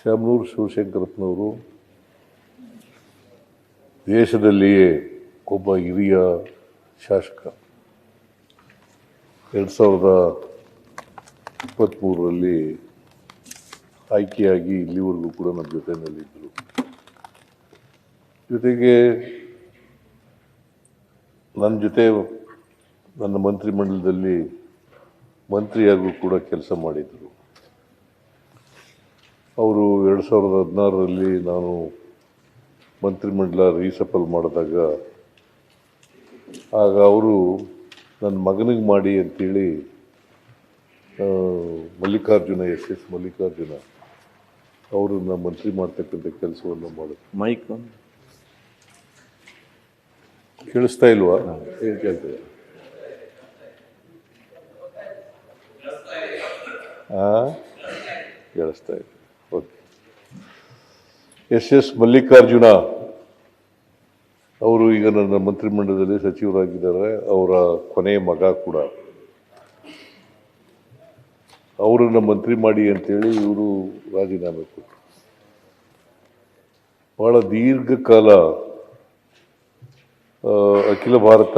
ಶಾಮನೂರು ಶಿವಶಂಕರಪ್ಪನವರು ದೇಶದಲ್ಲಿಯೇ ಒಬ್ಬ ಹಿರಿಯ ಶಾಸಕ. ಎರಡು ಸಾವಿರದ ಇಪ್ಪತ್ತ್ಮೂರರಲ್ಲಿ ಆಯ್ಕೆಯಾಗಿ ಇಲ್ಲಿವರೆಗೂ ಕೂಡ ನಮ್ಮ ಜೊತೆಯಲ್ಲಿದ್ದರು. ಜೊತೆಗೆ ನನ್ನ ಜೊತೆ ನನ್ನ ಮಂತ್ರಿಮಂಡಲದಲ್ಲಿ ಮಂತ್ರಿಯಾಗೂ ಕೂಡ ಕೆಲಸ ಮಾಡಿದರು ಅವರು ಎರಡು ಸಾವಿರದ ಹದಿನಾರರಲ್ಲಿ ನಾನು ಮಂತ್ರಿಮಂಡಲ ರೀಸಫಲ್ ಮಾಡಿದಾಗ ಆಗ ಅವರು ನನ್ನ ಮಗನಿಗೆ ಮಾಡಿ ಅಂತೇಳಿ ಮಲ್ಲಿಕಾರ್ಜುನ ಎಸ್ ಎಸ್ ಮಲ್ಲಿಕಾರ್ಜುನ ಅವರನ್ನು ಮಂತ್ರಿ ಮಾಡ್ತಕ್ಕಂಥ ಕೆಲಸವನ್ನು ಮಾಡೋದು ಮೈಕ್ ಕೇಳಿಸ್ತಾ ಇಲ್ವಾ? ಏನು ಕೇಳ್ತೇವೆ ಹಾಂ ಕೇಳಿಸ್ತಾ ಇದೆ. ಓಕೆ ಎಸ್ ಎಸ್ ಮಲ್ಲಿಕಾರ್ಜುನ ಅವರು ಈಗ ನನ್ನ ಮಂತ್ರಿಮಂಡಲದಲ್ಲಿ ಸಚಿವರಾಗಿದ್ದಾರೆ. ಅವರ ಕೊನೆಯ ಮಗ ಕೂಡ. ಅವರನ್ನು ಮಂತ್ರಿ ಮಾಡಿ ಅಂತೇಳಿ ಇವರು ರಾಜೀನಾಮೆ ಕೊಟ್ಟರು. ಭಾಳ ದೀರ್ಘಕಾಲ ಅಖಿಲ ಭಾರತ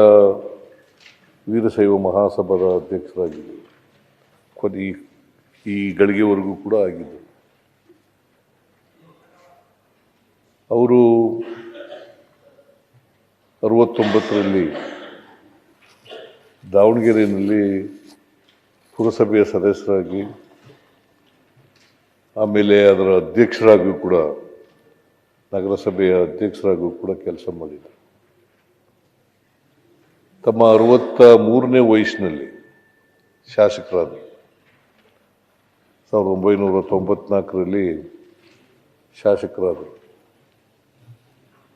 ವೀರಶೈವ ಮಹಾಸಭಾದ ಅಧ್ಯಕ್ಷರಾಗಿದ್ದರು. ಕೊನೆ ಈ ಗಳಿಗೆವರೆಗೂ ಕೂಡ ಆಗಿದ್ದರು. ಅವರು ಅರವತ್ತೊಂಬತ್ತರಲ್ಲಿ ದಾವಣಗೆರೆಯಲ್ಲಿ ಪುರಸಭೆಯ ಸದಸ್ಯರಾಗಿ, ಆಮೇಲೆ ಅದರ ಅಧ್ಯಕ್ಷರಾಗಿಯೂ ಕೂಡ, ನಗರಸಭೆಯ ಅಧ್ಯಕ್ಷರಾಗಿಯೂ ಕೂಡ ಕೆಲಸ ಮಾಡಿದರು. ತಮ್ಮ ಅರವತ್ತ ಮೂರನೇ ವಯಸ್ಸಿನಲ್ಲಿ ಶಾಸಕರಾದರು. ಸಾವಿರದ ಒಂಬೈನೂರ ತೊಂಬತ್ನಾಲ್ಕರಲ್ಲಿ ಶಾಸಕರಾದರು.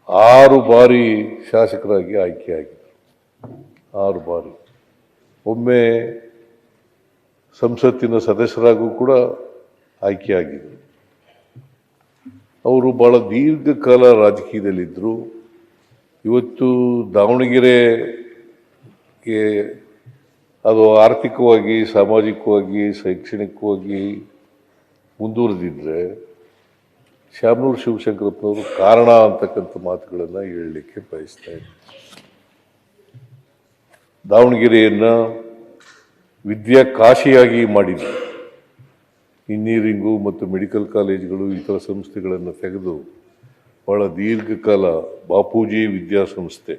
ಆರು ಬಾರಿ ಶಾಸಕರಾಗಿ ಆಯ್ಕೆಯಾಗಿದ್ದರು. ಆರು ಬಾರಿ. ಒಮ್ಮೆ ಸಂಸತ್ತಿನ ಸದಸ್ಯರಾಗೂ ಕೂಡ ಆಯ್ಕೆಯಾಗಿದ್ದರು. ಅವರು ಬಹಳ ದೀರ್ಘಕಾಲ ರಾಜಕೀಯದಲ್ಲಿದ್ದರು. ಇವತ್ತು ದಾವಣಗೆರೆಗೆ ಅದು ಆರ್ಥಿಕವಾಗಿ, ಸಾಮಾಜಿಕವಾಗಿ, ಶೈಕ್ಷಣಿಕವಾಗಿ ಮುಂದುವರೆದಿದ್ರೆ ಶಾಮನೂರು ಶಿವಶಂಕರಪ್ಪನವರು ಕಾರಣ ಅಂತಕ್ಕಂಥ ಮಾತುಗಳನ್ನು ಹೇಳಲಿಕ್ಕೆ ಬಯಸ್ತಾ ಇದ್ದೀನಿ ದಾವಣಗೆರೆಯನ್ನು ವಿದ್ಯಾ ಕಾಶಿಯಾಗಿ ಮಾಡಿದ್ದು ಇಂಜಿನಿಯರಿಂಗು ಮತ್ತು ಮೆಡಿಕಲ್ ಕಾಲೇಜುಗಳು ಇತರ ಸಂಸ್ಥೆಗಳನ್ನು ತೆಗೆದು ಬಹಳ ದೀರ್ಘಕಾಲ ಬಾಪೂಜಿ ವಿದ್ಯಾಸಂಸ್ಥೆ.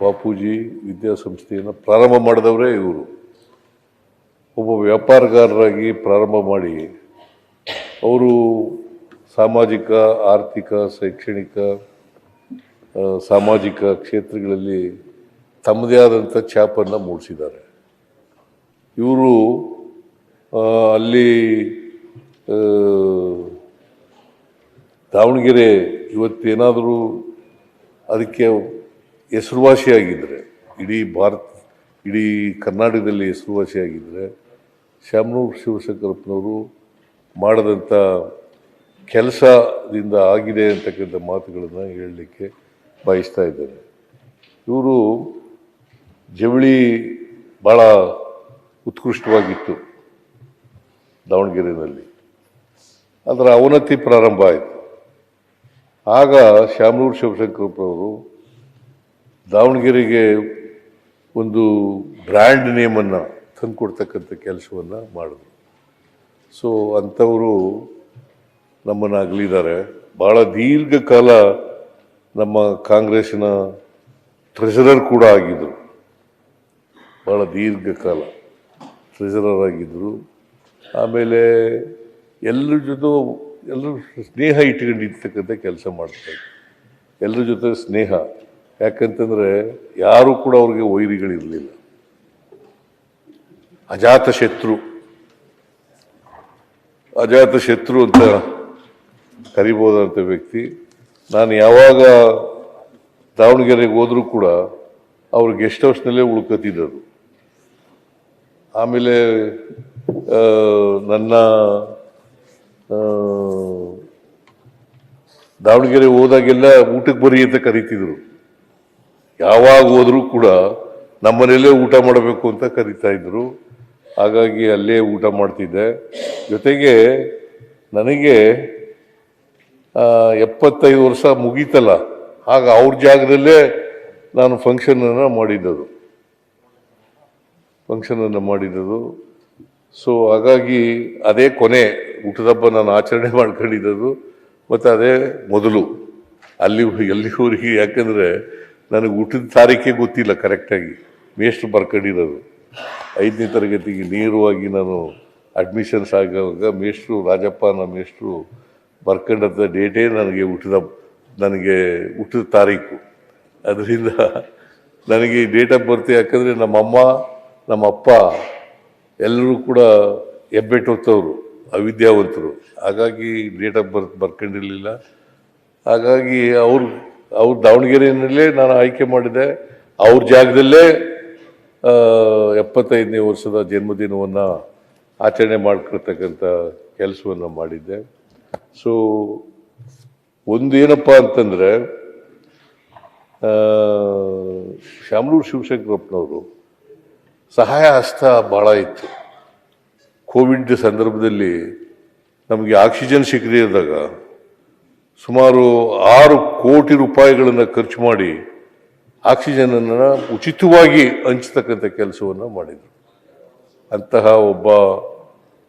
ಬಾಪೂಜಿ ವಿದ್ಯಾಸಂಸ್ಥೆಯನ್ನು ಪ್ರಾರಂಭ ಮಾಡಿದವರೇ ಇವರು. ಒಬ್ಬ ವ್ಯಾಪಾರಗಾರರಾಗಿ ಪ್ರಾರಂಭ ಮಾಡಿ ಅವರು ಸಾಮಾಜಿಕ, ಆರ್ಥಿಕ, ಶೈಕ್ಷಣಿಕ ಸಾಮಾಜಿಕ ಕ್ಷೇತ್ರಗಳಲ್ಲಿ ತಮ್ಮದೇ ಆದಂಥ ಛಾಪನ್ನು ಮೂಡಿಸಿದ್ದಾರೆ. ಇವರು ಅಲ್ಲಿ ದಾವಣಗೆರೆ ಇವತ್ತೇನಾದರೂ ಅದಕ್ಕೆ ಹೆಸರುವಾಸಿಯಾಗಿದ್ದರೆ ಇಡೀ ಭಾರತ, ಇಡೀ ಕರ್ನಾಟಕದಲ್ಲಿ ಹೆಸರುವಾಸಿಯಾಗಿದ್ದರೆ ಶಾಮನೂರು ಶಿವಶಂಕರಪ್ಪನವರು ಮಾಡಿದಂಥ ಕೆಲಸದಿಂದ ಆಗಿದೆ ಅಂತಕ್ಕಂಥ ಮಾತುಗಳನ್ನು ಹೇಳಲಿಕ್ಕೆ ಬಯಸ್ತಾ ಇದ್ದೇನೆ. ಇವರು ಜವಳಿ ಭಾಳ ಉತ್ಕೃಷ್ಟವಾಗಿತ್ತು ದಾವಣಗೆರೆಯಲ್ಲಿ ಅದರ ಅವನತಿ ಪ್ರಾರಂಭ ಆಯಿತು. ಆಗ ಶ್ಯಾಮನೂರು ಶಿವಶಂಕರಪ್ಪನವರು ದಾವಣಗೆರೆಗೆ ಒಂದು ಬ್ರ್ಯಾಂಡ್ ನೇಮನ್ನು ತಂದುಕೊಡ್ತಕ್ಕಂಥ ಕೆಲಸವನ್ನು ಮಾಡಿದ್ರು. ಸೊ ಅಂಥವರು ನಮ್ಮನ್ನು ಅಗಲಿದ್ದಾರೆ ಭಾಳ ದೀರ್ಘಕಾಲ ನಮ್ಮ ಕಾಂಗ್ರೆಸ್ನ ಟ್ರೆಷರರ್ ಕೂಡ ಆಗಿದ್ದರು ಭಾಳ ದೀರ್ಘಕಾಲ ಟ್ರೆಷರರ್ ಆಗಿದ್ದರು ಆಮೇಲೆ ಎಲ್ಲರ ಜೊತೆ ಎಲ್ಲರೂ ಸ್ನೇಹ ಇಟ್ಕೊಂಡಿರ್ತಕ್ಕಂಥ ಕೆಲಸ ಮಾಡ್ತಾರೆ ಎಲ್ಲರ ಜೊತೆ ಸ್ನೇಹ. ಯಾಕಂತಂದರೆ ಯಾರೂ ಕೂಡ ಅವ್ರಿಗೆ ವೈರಿಗಳಿರಲಿಲ್ಲ. ಅಜಾತ ಶತ್ರು ಅಜಾತ ಶತ್ರು ಅಂತ ಕರಿಬೋದಂಥ ವ್ಯಕ್ತಿ. ನಾನು ಯಾವಾಗ ದಾವಣಗೆರೆಗೆ ಹೋದರೂ ಕೂಡ ಅವ್ರು ಗೆಸ್ಟ್ ಹೌಸ್ನಲ್ಲೇ ಉಳ್ಕೊತಿದ್ದರು ಆಮೇಲೆ ನನ್ನ ದಾವಣಗೆರೆ ಹೋದಾಗೆಲ್ಲ ಊಟಕ್ಕೆ ಬರಿ ಅಂತ ಕರಿತಿದ್ರು. ಯಾವಾಗ ಹೋದರೂ ಕೂಡ ನಮ್ಮನೆಯಲ್ಲೇ ಊಟ ಮಾಡಬೇಕು ಅಂತ ಕರಿತಾ ಇದ್ರು. ಹಾಗಾಗಿ ಅಲ್ಲೇ ಊಟ ಮಾಡ್ತಿದ್ದೆ. ಜೊತೆಗೆ ನನಗೆ ಎಪ್ಪತ್ತೈದು ವರ್ಷ ಮುಗೀತಲ್ಲ. ಆಗ ಅವ್ರ ಜಾಗದಲ್ಲೇ ನಾನು ಫಂಕ್ಷನನ್ನು ಮಾಡಿದ್ದದು. ಫಂಕ್ಷನನ್ನು ಮಾಡಿದ್ದದು. ಸೊ ಹಾಗಾಗಿ ಅದೇ ಕೊನೆ ಹುಟ್ಟದಬ್ಬ ನಾನು ಆಚರಣೆ ಮಾಡ್ಕೊಂಡಿದ್ದದು. ಮತ್ತು ಅದೇ ಮೊದಲು. ಅಲ್ಲಿ ಎಲ್ಲಿವರೆಗೆ ಯಾಕಂದರೆ ನನಗೆ ಹುಟ್ಟಿದ ತಾರೀಕೆ ಗೊತ್ತಿಲ್ಲ ಕರೆಕ್ಟಾಗಿ ಮೇಷ್ಟ್ರು ಬರ್ಕೊಂಡಿರೋದು. ಐದನೇ ತರಗತಿಗೆ ನೇರವಾಗಿ ನಾನು ಅಡ್ಮಿಷನ್ಸ್ ಆಗುವಾಗ ಮೇಷ್ಟ್ರು, ರಾಜಪ್ಪ, ನಮ್ಮ ಮೇಷ್ಟ್ರು ಬರ್ಕೊಂಡಂಥ ಡೇಟೇ ನನಗೆ ಹುಟ್ಟಿದ ನನಗೆ ಹುಟ್ಟಿದ ತಾರೀಕು. ಅದರಿಂದ ನನಗೆ ಡೇಟ್ ಆಫ್ ಬರ್ತ್ ಯಾಕಂದರೆ ನಮ್ಮಮ್ಮ, ನಮ್ಮಪ್ಪ ಎಲ್ಲರೂ ಕೂಡ ಹೆಬ್ಬೆಟ್ಟೊತ್ತವರು, ಅವಿದ್ಯಾವಂತರು. ಹಾಗಾಗಿ ಡೇಟ್ ಆಫ್ ಬರ್ತ್ ಬರ್ಕೊಂಡಿರಲಿಲ್ಲ. ಹಾಗಾಗಿ ಅವ್ರು, ಅವ್ರ ದಾವಣಗೆರೆಯಲ್ಲೇ ನಾನು ಆಯ್ಕೆ ಮಾಡಿದೆ. ಅವ್ರ ಜಾಗದಲ್ಲೇ ಎಪ್ಪತ್ತೈದನೇ ವರ್ಷದ ಜನ್ಮದಿನವನ್ನು ಆಚರಣೆ ಮಾಡ್ಕೊಳ್ತಕ್ಕಂಥ ಕೆಲಸವನ್ನು ಮಾಡಿದ್ದೆ. ಸೊ ಒಂದು ಏನಪ್ಪ ಅಂತಂದರೆ ಶಾಮನೂರು ಶಿವಶಂಕರಪ್ಪನವರು ಸಹಾಯ ಹಸ್ತ ಭಾಳ ಇತ್ತು. ಕೋವಿಡ್ ಸಂದರ್ಭದಲ್ಲಿ ನಮಗೆ ಆಕ್ಸಿಜನ್ ಸಿಗದೇ ಇದ್ದಾಗ ಸುಮಾರು ಆರು ಕೋಟಿ ರೂಪಾಯಿಗಳನ್ನು ಖರ್ಚು ಮಾಡಿ ಆಕ್ಸಿಜನನ್ನು ಉಚಿತವಾಗಿ ಹಂಚತಕ್ಕಂಥ ಕೆಲಸವನ್ನು ಮಾಡಿದರು. ಅಂತಹ ಒಬ್ಬ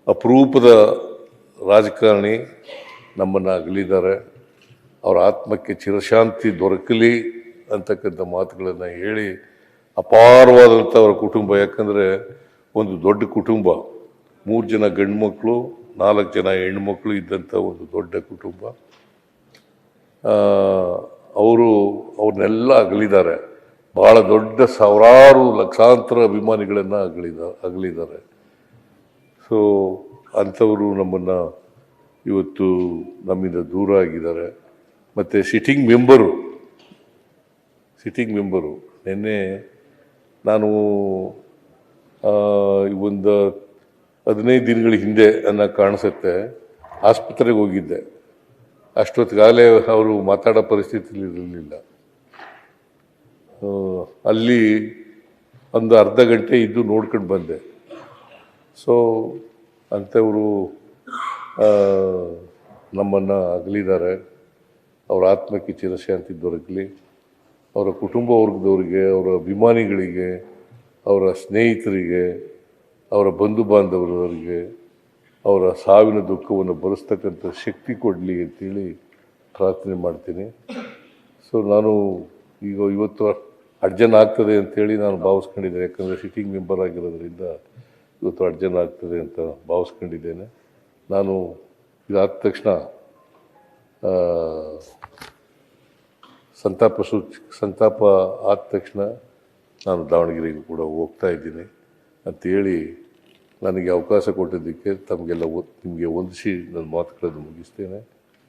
ಅಪರೂಪದ ರಾಜಕಾರಣಿ ನಮ್ಮನ್ನು ಅಗಲಿದ್ದಾರೆ. ಅವರ ಆತ್ಮಕ್ಕೆ ಚಿರಶಾಂತಿ ದೊರಕಲಿ ಅಂತಕ್ಕಂಥ ಮಾತುಗಳನ್ನು ಹೇಳಿ ಅಪಾರವಾದಂಥ ಅವರ ಕುಟುಂಬ. ಯಾಕಂದರೆ ಒಂದು ದೊಡ್ಡ ಕುಟುಂಬ, ಮೂರು ಜನ ಗಂಡು ಮಕ್ಕಳು ನಾಲ್ಕು ಜನ ಹೆಣ್ಮಕ್ಳು ಇದ್ದಂಥ ಒಂದು ದೊಡ್ಡ ಕುಟುಂಬ. ಅವರು ಅವ್ರನ್ನೆಲ್ಲ ಅಗಲಿದ್ದಾರೆ. ಭಾಳ ದೊಡ್ಡ ಸಾವಿರಾರು ಲಕ್ಷಾಂತರ ಅಭಿಮಾನಿಗಳನ್ನು ಅಗಲಿದ, ಅಗಲಿದ್ದಾರೆ. ಸೊ ಅಂಥವರು ನಮ್ಮನ್ನು ಇವತ್ತು ನಮ್ಮಿಂದ ದೂರ ಆಗಿದ್ದಾರೆ. ಮತ್ತು ಸಿಟ್ಟಿಂಗ್ ಮೆಂಬರು ಸಿಟ್ಟಿಂಗ್ ಮೆಂಬರು ನಿನ್ನೆ ನಾನು ಒಂದು ಹದಿನೈದು ದಿನಗಳ ಹಿಂದೆ ಅನ್ನೋ ಕಾಣಿಸುತ್ತೆ. ಆಸ್ಪತ್ರೆಗೆ ಹೋಗಿದ್ದೆ. ಅಷ್ಟೊತ್ತಿಗಾಗಲೇ ಅವರು ಮಾತಾಡೋ ಪರಿಸ್ಥಿತಿಲಿ ಇರಲಿಲ್ಲ. ಅಲ್ಲಿ ಒಂದು ಅರ್ಧ ಗಂಟೆ ಇದ್ದು ನೋಡ್ಕೊಂಡು ಬಂದೆ. ಸೊ ಅಂಥವರು ನಮ್ಮನ್ನು ಅಗಲಿದ್ದಾರೆ. ಅವರ ಆತ್ಮಕ್ಕೆ ಚಿರಶಾಂತಿ ದೊರಕಲಿ. ಅವರ ಕುಟುಂಬ ವರ್ಗದವರಿಗೆ, ಅವರ ಅಭಿಮಾನಿಗಳಿಗೆ, ಅವರ ಸ್ನೇಹಿತರಿಗೆ, ಅವರ ಬಂಧು ಬಾಂಧವರವರಿಗೆ, ಅವರ ಸಾವಿನ ದುಃಖವನ್ನು ಬರೆಸ್ತಕ್ಕಂಥ ಶಕ್ತಿ ಕೊಡಲಿ ಅಂತೇಳಿ ಪ್ರಾರ್ಥನೆ ಮಾಡ್ತೀನಿ. ಸೊ ನಾನು ಈಗ ಇವತ್ತು ಅಡ್ಜನ್ ಆಗ್ತದೆ ಅಂತೇಳಿ ನಾನು ಭಾವಿಸ್ಕೊಂಡಿದ್ದೇನೆ. ಯಾಕಂದರೆ ಸಿಟ್ಟಿಂಗ್ ಮೆಂಬರ್ ಆಗಿರೋದ್ರಿಂದ ಇವತ್ತು ಅಡ್ಜನ ಆಗ್ತದೆ ಅಂತ ಭಾವಿಸ್ಕೊಂಡಿದ್ದೇನೆ. ನಾನು ಇದಾದ ತಕ್ಷಣ ಸಂತಾಪ ಸೂಚ, ಸಂತಾಪ ಆದ ತಕ್ಷಣ ನಾನು ದಾವಣಗೆರೆಗೆ ಕೂಡ ಹೋಗ್ತಾ ಇದ್ದೀನಿ. ಅಂತೇಳಿ ನನಗೆ ಅವಕಾಶ ಕೊಟ್ಟಿದ್ದಕ್ಕೆ ತಮಗೆಲ್ಲ ನಿಮಗೆ ಹೊಂದಿಸಿ ನನ್ನ ಮಾತುಗಳನ್ನು ಮುಗಿಸ್ತೇನೆ.